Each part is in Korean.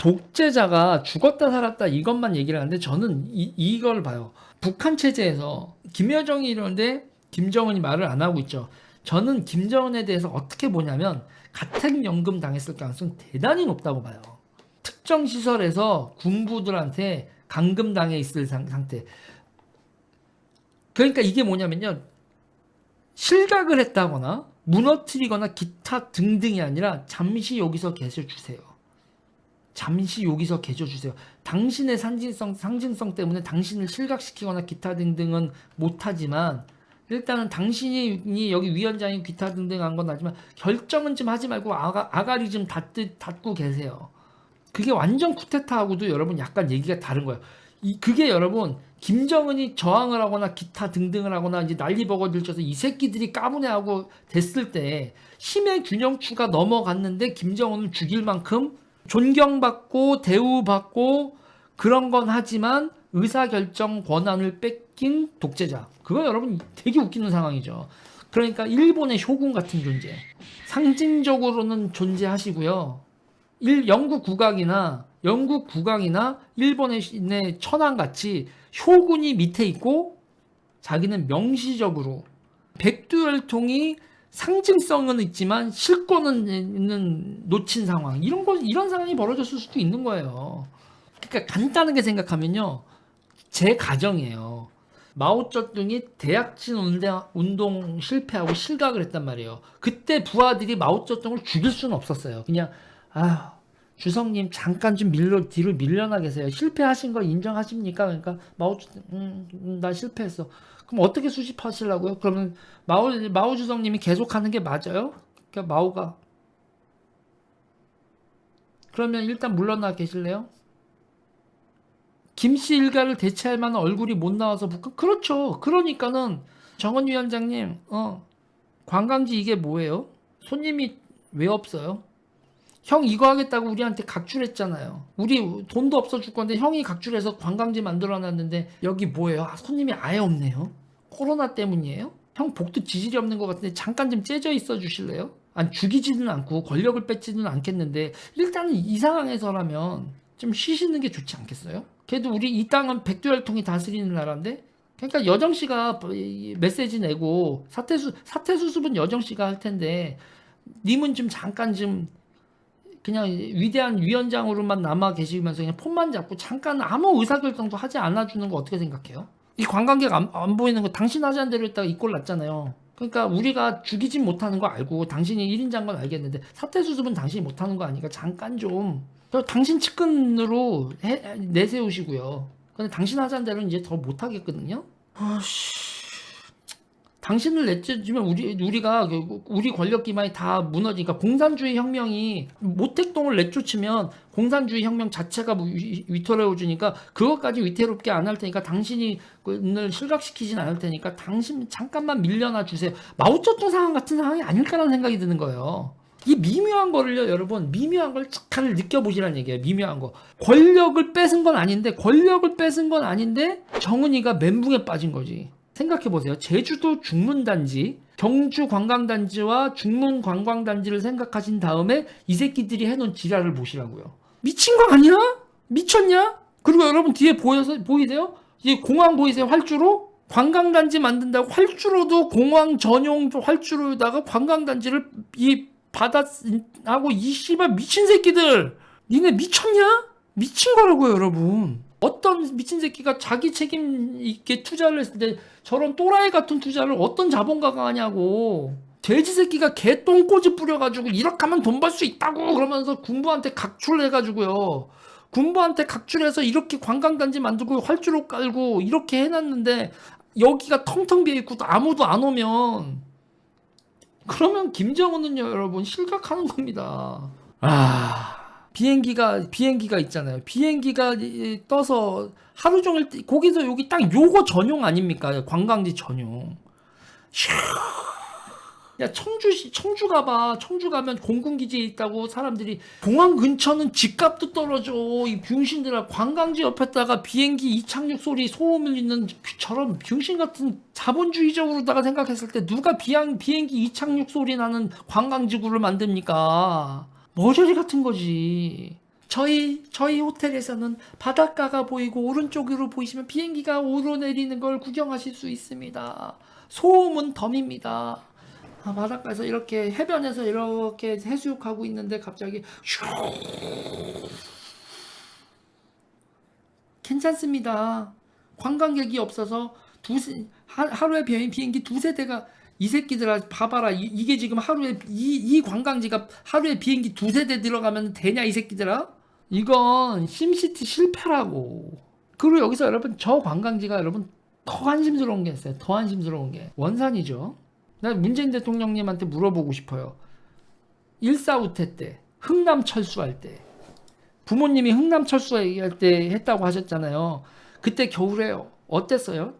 독재자가 죽었다 살았다 이것만 얘기를 하는데 저는 이, 이걸 봐요. 북한 체제에서 김여정이 이러는데 김정은이 말을 안 하고 있죠. 저는 김정은에 대해서 어떻게 보냐면 가택연금 당했을 가능성 대단히 높다고 봐요. 특정 시설에서 군부들한테 감금 당해 있을 상, 상태. 그러니까 이게 뭐냐면요. 실각을 했다거나 무너뜨리거나 기타 등등이 아니라 잠시 여기서 계셔 주세요. 잠시 여기서 계셔 주세요. 당신의 상징성 상징성 때문에 당신을 실각시키거나 기타 등등은 못하지만 일단은 당신이 여기 위원장이 기타 등등 한건 하지만 결정은 좀 하지 말고 아가, 아가리 좀 닫듯, 닫고 계세요. 그게 완전 쿠데타하고도 여러분 약간 얘기가 다른 거예요. 이, 그게 여러분 김정은이 저항을 하거나 기타 등등을 하거나 이제 난리 버거 들 쳐서 이 새끼들이 까부네하고 됐을 때 힘의 균형추가 넘어갔는데 김정은을 죽일 만큼 존경받고 대우받고 그런 건 하지만 의사결정 권한을 뺏긴 독재자. 그거 여러분 되게 웃기는 상황이죠. 그러니까 일본의 효군 같은 존재. 상징적으로는 존재하시고요. 일, 영국 국왕이나 영국 국왕이나 일본의 네, 천황 같이 효군이 밑에 있고 자기는 명시적으로 백두혈통이 상징성은 있지만 실권은 있는 놓친 상황 이런 거 이런 상황이 벌어졌을 수도 있는 거예요. 그러니까 간단하게 생각하면요 제 가정이에요. 마오쩌둥이 대약진 운동, 실패하고 실각을 했단 말이에요. 그때 부하들이 마오쩌둥을 죽일 수는 없었어요. 그냥 아 주성님 잠깐 좀 밀려 뒤로 밀려나 계세요. 실패하신 거 인정하십니까? 그러니까 마오쩌둥 음, 음, 나 실패했어. 그럼 어떻게 수집하시려고요? 그러면 마오 마오 주성님이 계속하는 게 맞아요? 그러니까 마오가 그러면 일단 물러나 계실래요? 김씨 일가를 대체할 만한 얼굴이 못 나와서 북한 그렇죠. 그러니까는 정원 위원장님 어 관광지 이게 뭐예요? 손님이 왜 없어요? 형 이거 하겠다고 우리한테 각출했잖아요. 우리 돈도 없어 줄 건데 형이 각출해서 관광지 만들어 놨는데 여기 뭐예요? 아, 손님이 아예 없네요. 코로나 때문이에요? 형 복도 지질이 없는 것 같은데 잠깐 좀 째져 있어 주실래요? 안 죽이지는 않고 권력을 뺏지는 않겠는데 일단은 이 상황에서라면 좀 쉬시는 게 좋지 않겠어요? 그래도 우리 이 땅은 백두혈통이 다스리는 나라인데 그러니까 여정 씨가 메시지 내고 사퇴 수 사퇴 수습은 여정 씨가 할 텐데 님은 좀 잠깐 좀 그냥 위대한 위원장으로만 남아 계시면서 그냥 폰만 잡고 잠깐 아무 의사결정도 하지 않아 주는 거 어떻게 생각해요? 이 관광객 안, 안 보이는 거 당신 하자는 대로 했다가 이 꼴 났잖아요. 그러니까 우리가 죽이진 못하는 거 알고 당신이 1인자인 건 알겠는데 사퇴 수습은 당신이 못하는 거 아니까 잠깐 좀저 당신 측근으로 해- 내세우시고요. 근데 당신 하자는 대로 이제 더 못하겠거든요. 아씨. 당신을 내쫓으면 우리 우리가 그 우리 권력 기반이 다 무너지니까 공산주의 혁명이 모택동을 내쫓으면 공산주의 혁명 자체가 뭐 위- 위태로워 주니까 그것까지 위태롭게 안 할 테니까 당신이 그를 실각시키진 않을 테니까 당신 잠깐만 밀려나 주세요. 마오쩌둥 상황 같은 상황이 아닐까라는 생각이 드는 거예요. 이 미묘한 거를요, 여러분, 미묘한 걸 착하를 느껴보시라는 얘기예요. 미묘한 거. 권력을 뺏은 건 아닌데, 권력을 뺏은 건 아닌데, 정은이가 멘붕에 빠진 거지. 생각해보세요. 제주도 중문단지, 경주 관광단지와 중문 관광단지를 생각하신 다음에 이 새끼들이 해놓은 지랄을 보시라고요. 미친 거 아니야? 미쳤냐? 그리고 여러분 뒤에 보여서 보이세요? 이 공항 보이세요? 활주로? 관광단지 만든다고 활주로도 공항 전용 활주로에다가 관광단지를 이 바다 하고 이 씨발 미친 새끼들 니네 미쳤냐? 미친 거라고요 여러분 어떤 미친 새끼가 자기 책임 있게 투자를 했을 때 저런 또라이 같은 투자를 어떤 자본가가 하냐고. 돼지 새끼가 개 똥꼬지 뿌려가지고 이렇게 하면 돈 벌 수 있다고 그러면서 군부한테 각출해가지고요. 군부한테 각출해서 이렇게 관광단지 만들고 활주로 깔고 이렇게 해놨는데 여기가 텅텅 비어있고 아무도 안 오면. 그러면 김정은은요 여러분 실각하는 겁니다. 아 비행기가 비행기가 있잖아요. 비행기가 이- 떠서 하루 종일 뜨- 거기서 여기 딱 요거 전용 아닙니까? 관광지 전용. 슈. 야 청주시 청주 가봐 청주 가면 공군기지에 있다고 사람들이 공항 근처는 집값도 떨어져 이 병신들아 관광지 옆에다가 비행기 이착륙 소리 소음 울리는 저런 병신 같은 자본주의적으로다가 생각했을 때 누가 비행 비행기 이착륙 소리 나는 관광지구를 만듭니까 머저리 같은 거지 저희 저희 호텔에서는 바닷가가 보이고 오른쪽으로 보이시면 비행기가 오르내리는 걸 구경하실 수 있습니다. 소음은 덤입니다. 아, 바닷가에서 이렇게 해변에서 이렇게 해수욕하고 있는데 갑자기 슈 괜찮습니다. 관광객이 없어서 두세 하, 하루에 비행, 비행기 두세 대가 이 새끼들아 봐봐라. 이, 게 지금 하루에 이, 이 관광지가 하루에 비행기 두세 대 들어가면 되냐 이 새끼들아? 이건 심시티 실패라고. 그리고 여기서 여러분 저 관광지가 여러분 더 한심스러운 게 있어요. 더 한심스러운 게. 원산이죠. 나 문재인 대통령님한테 물어보고 싶어요. 1사우태 때 흥남 철수할 때. 부모님이 흥남 철수 얘기할 때 했다고 하셨잖아요. 그때 겨울에 어땠어요?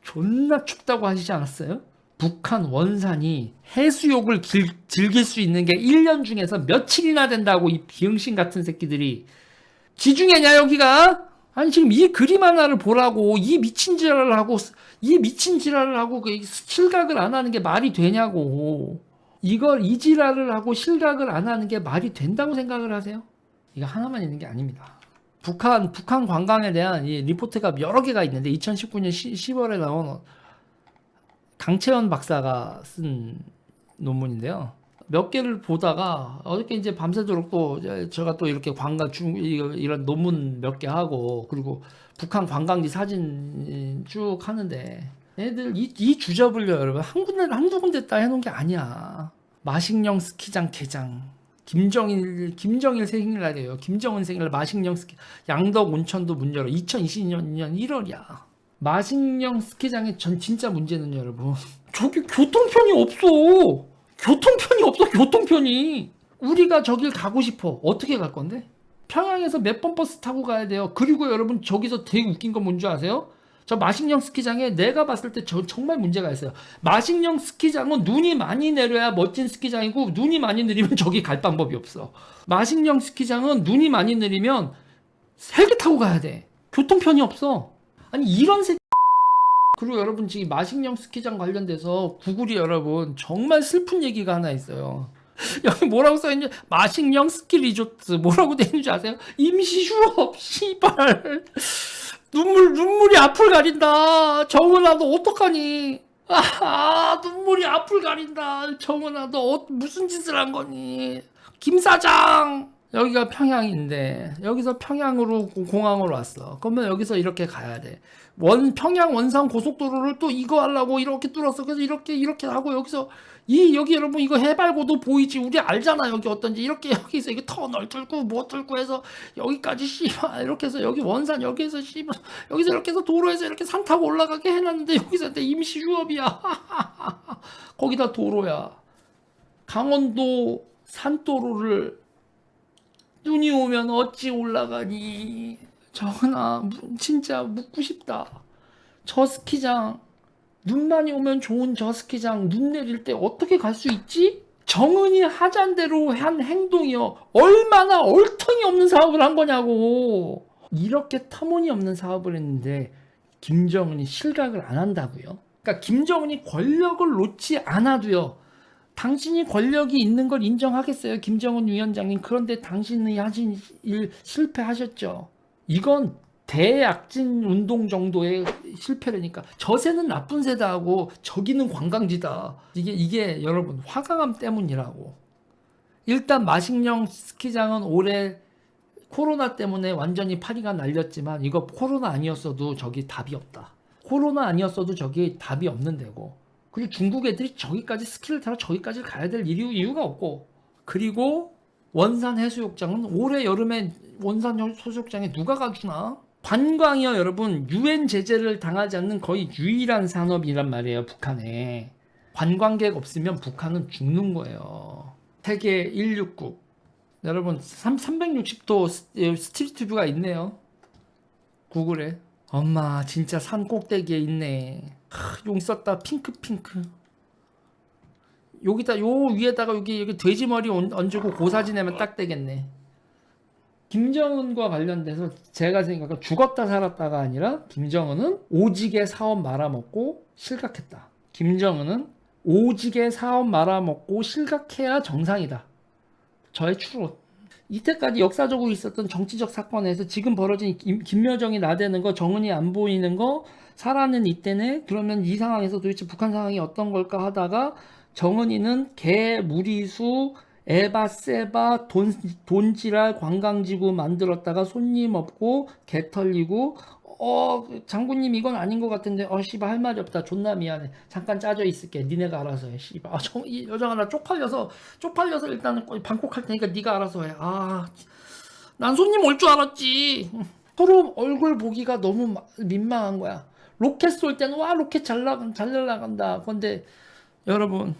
존나 춥다고 하시지 않았어요? 북한 원산이 해수욕을 길- 즐길 수 있는 게 1년 중에서 며칠이나 된다고 이 비응신 같은 새끼들이 지중해냐 여기가? 아니 지금 이 그림 하나를 보라고 이 미친 지랄을 하고 이 미친 지랄을 하고 그 실각을 안 하는 게 말이 되냐고 이걸 이 지랄을 하고 실각을 안 하는 게 말이 된다고 생각을 하세요? 이거 하나만 있는 게 아닙니다. 북한 북한 관광에 대한 이 리포트가 여러 개가 있는데 2019년 10, 월에 나온 강채원 박사가 쓴 논문인데요. 몇 개를 보다가 어저께 이제 밤새도록 또 제가 또 이렇게 관광 중 이런 논문 몇 개 하고 그리고 북한 관광지 사진 쭉 하는데 애들 이, 이 주접을요 여러분 한 군데 한두 군데 따 해놓은 게 아니야. 마식령 스키장 개장 김정일 김정일 생일날이에요. 김정은 생일날 마식령 스키 양덕 온천도 문 열어 2022년 1월이야. 마식령 스키장의 전 진짜 문제는 여러분 저기 교통편이 없어. 교통편이 없어 교통편이. 우리가 저길 가고 싶어. 어떻게 갈 건데? 평양에서 몇 번 버스 타고 가야 돼요. 그리고 여러분 저기서 되게 웃긴 건 뭔지 아세요? 저 마식령 스키장에 내가 봤을 때 저 정말 문제가 있어요. 마식령 스키장은 눈이 많이 내려야 멋진 스키장이고 눈이 많이 내리면 저기 갈 방법이 없어. 마식령 스키장은 눈이 많이 내리면 헬기 타고 가야 돼. 교통편이 없어. 아니 이런 새 그리고 여러분 지금 마식령 스키장 관련돼서 구글이 여러분 정말 슬픈 얘기가 하나 있어요. 여기 뭐라고 써있냐? 마식령 스키 리조트 뭐라고 돼 있는지 아세요? 임시 휴업 씨발 눈물 눈물이 앞을 가린다. 정은아 너 어떡하니? 아 눈물이 앞을 가린다. 정은아 너 어- 무슨 짓을 한 거니? 김 사장 여기가 평양인데 여기서 평양으로 고- 공항으로 왔어. 그러면 여기서 이렇게 가야 돼. 원 평양 원산 고속도로를 또 이거 하려고 이렇게 뚫었어. 그래서 이렇게 이렇게 하고 여기서 이 여기 여러분 이거 해발고도 보이지 우리 알잖아 여기 어떤지 이렇게 여기서 이거 터널 뚫고 뭐 뚫고 해서 여기까지 씨발 이렇게 해서 여기 원산 여기에서 씨발 여기서 이렇게 해서 도로에서 이렇게 산 타고 올라가게 해놨는데 여기서 내 임시 휴업이야 거기다 도로야 강원도 산도로를 눈이 오면 어찌 올라가니? 정은아 무- 진짜 묻고 싶다. 저 스키장 눈 많이 오면 좋은 저 스키장 눈 내릴 때 어떻게 갈 수 있지? 정은이 하잔 대로 한 행동이요. 얼마나 얼통이 없는 사업을 한 거냐고. 이렇게 터무니없는 사업을 했는데 김정은이 실각을 안 한다고요? 그러니까 김정은이 권력을 놓지 않아도요 당신이 권력이 있는 걸 인정하겠어요? 김정은 위원장님 그런데 당신이 하신 일 실패하셨죠? 이건 대약진 운동 정도의 실패라니까. 저새는 나쁜 새다 하고 저기는 관광지다. 이게 이게 여러분 화강암 때문이라고. 일단 마식령 스키장은 올해 코로나 때문에 완전히 파리가 날렸지만 이거 코로나 아니었어도 저기 답이 없다. 코로나 아니었어도 저기 답이 없는 데고 그리고 중국 애들이 저기까지 스키를 타러 저기까지 가야 될 이유, 이유가 없고. 그리고 원산 해수욕장은 올해 여름에 원산 해수욕장에 누가 가주나? 관광이요 여러분. 유엔 제재를 당하지 않는 거의 유일한 산업이란 말이에요 북한에. 관광객 없으면 북한은 죽는 거예요. 세계 169 여러분 3, 360도 스트리트 뷰가 있네요. 구글에. 엄마 진짜 산 꼭대기에 있네 하, 용 썼다 핑크 핑크 여기다 요 위에다가 여기 여기 돼지 머리 얹- 얹고 고사진하면 딱 되겠네. 김정은과 관련돼서 제가 생각한 죽었다 살았다가 아니라 김정은은 오직의 사업 말아먹고 실각했다. 김정은은 오직의 사업 말아먹고 실각해야 정상이다. 저의 추론. 이때까지 역사적으로 있었던 정치적 사건에서 지금 벌어진 김, 김여정이 나대는 거, 정은이 안 보이는 거, 살아는 이때네? 그러면 이 상황에서 도대체 북한 상황이 어떤 걸까 하다가 정은이는 개, 무리수, 에바, 세바, 돈, 돈지랄 관광지구 만들었다가 손님 없고, 개 털리고, 어, 장군님 이건 아닌 것 같은데, 어, 씨발 할 말이 없다. 존나 미안해. 잠깐 짜져 있을게. 니네가 알아서 해. 씨발. 아, 정, 이 여정아 나 쪽팔려서, 쪽팔려서 일단은 방콕할 테니까 네가 알아서 해. 아, 난 손님 올 줄 알았지. 서로 얼굴 보기가 너무 마- 민망한 거야. 로켓 쏠 때는 와 로켓 잘 나간 잘 날아간다. 근데 여러분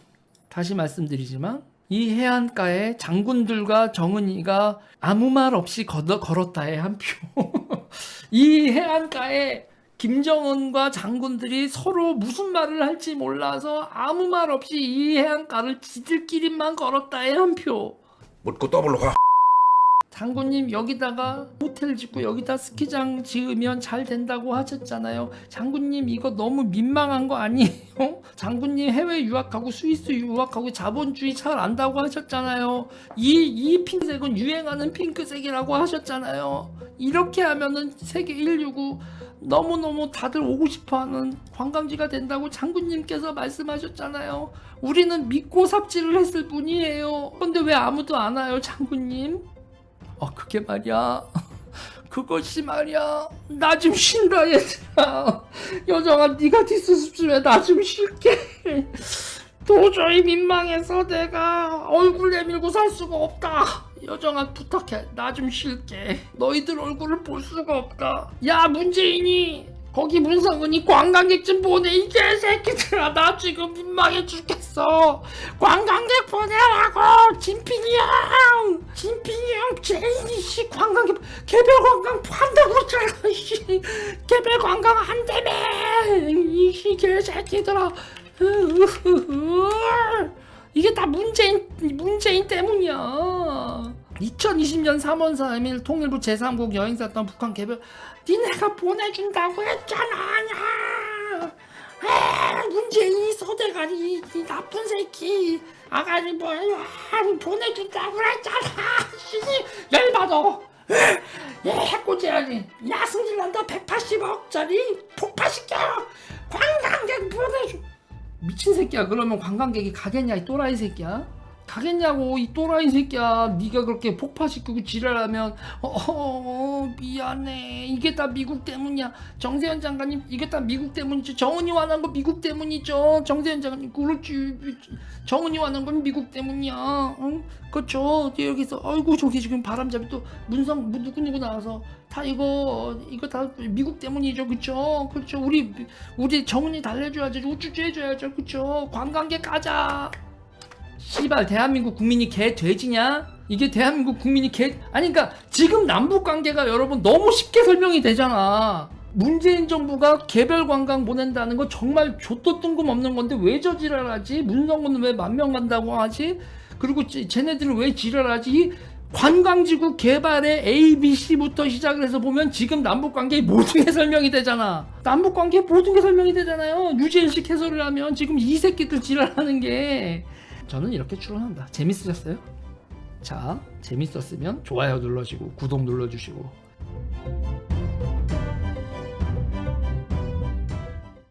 다시 말씀드리지만 이 해안가에 장군들과 정은이가 아무 말 없이 걷어, 걸었다에 한 표. 이 해안가에 김정은과 장군들이 서로 무슨 말을 할지 몰라서 아무 말 없이 이 해안가를 지들끼리만 걸었다에 한 표. 묻고 떠블로 가. 장군님 여기다가 호텔 짓고 여기다 스키장 지으면 잘 된다고 하셨잖아요. 장군님 이거 너무 민망한 거 아니에요? 장군님 해외 유학하고 스위스 유학하고 자본주의 잘 안다고 하셨잖아요. 이 이 핑색은 유행하는 핑크색이라고 하셨잖아요. 이렇게 하면은 세계 169 너무너무 다들 오고 싶어 하는 관광지가 된다고 장군님께서 말씀하셨잖아요. 우리는 믿고 삽질을 했을 뿐이에요. 근데 왜 아무도 안 와요, 장군님? 아 그게 말이야. 그것이 말이야. 나 좀 쉰다 얘들아. 여정아 네가 디스습심에 나 좀 쉴게. 도저히 민망해서 내가 얼굴 내밀고 살 수가 없다. 여정아 부탁해. 나 좀 쉴게. 너희들 얼굴을 볼 수가 없다. 야 문재인이 거기 문성은이 관광객 좀 보내 이 개새끼들아 나 지금 민망해 죽겠어. 관광객 보내라고 진핑이 형! 진핑이 형 제인이 씨 관광객 개별 관광 한다고 그랬잖아 씨. 개별 관광 한다며 이씨 개새끼들아. 이게 다 문재인 문재인 때문이야 2020년 3월 3일 통일부 제3국 여행사 던 북한 개별 니네가 보내준다고 했잖아 야! 아, 문재인이 소대가리 이, 이 나쁜 새끼 아가리 뭐 아, 보내준다고 했잖아 씨 열받아! 얘 해코지야지 야승질 난다 180억짜리 폭파시켜! 관광객 보내줘 미친 새끼야 그러면 관광객이 가겠냐 이 또라이 새끼야 가겠냐고 이 또라이 새끼야. 네가 그렇게 폭파시키고 지랄하면 어, 어, 어, 미안해. 이게 다 미국 때문이야. 정세현 장관님 이게 다 미국 때문이죠 정은이 완한 거 미국 때문이죠. 정세현 장관님 그렇지. 정은이 완한 건 미국 때문이야. 응? 그렇죠. 여기서 아이고 저기 지금 바람잡이 또 문성 뭐 누구누구 나와서 다 이거 이거 다 미국 때문이죠. 그쵸 그렇죠. 우리 우리 정은이 달래줘야죠 우쭈쭈 해줘야죠. 그쵸 관광객 가자 씨발 대한민국 국민이 개 돼지냐? 이게 대한민국 국민이 개 아니 그러니까 지금 남북 관계가 여러분 너무 쉽게 설명이 되잖아. 문재인 정부가 개별 관광 보낸다는 거 정말 좆도 뜬금없는 건데 왜 저 지랄하지? 문성군은 왜 만 명 간다고 하지? 그리고 쟤- 쟤네들은 왜 지랄하지? 이 관광지구 개발의 ABC부터 시작을 해서 보면 지금 남북관계의 모든 게 설명이 되잖아. 남북관계의 모든 게 설명이 되잖아요. 유재일식 해설을 하면 지금 이 새끼들 지랄하는 게 저는 이렇게 추론한다. 재밌으셨어요? 자, 재밌었으면 좋아요 눌러주시고 구독 눌러주시고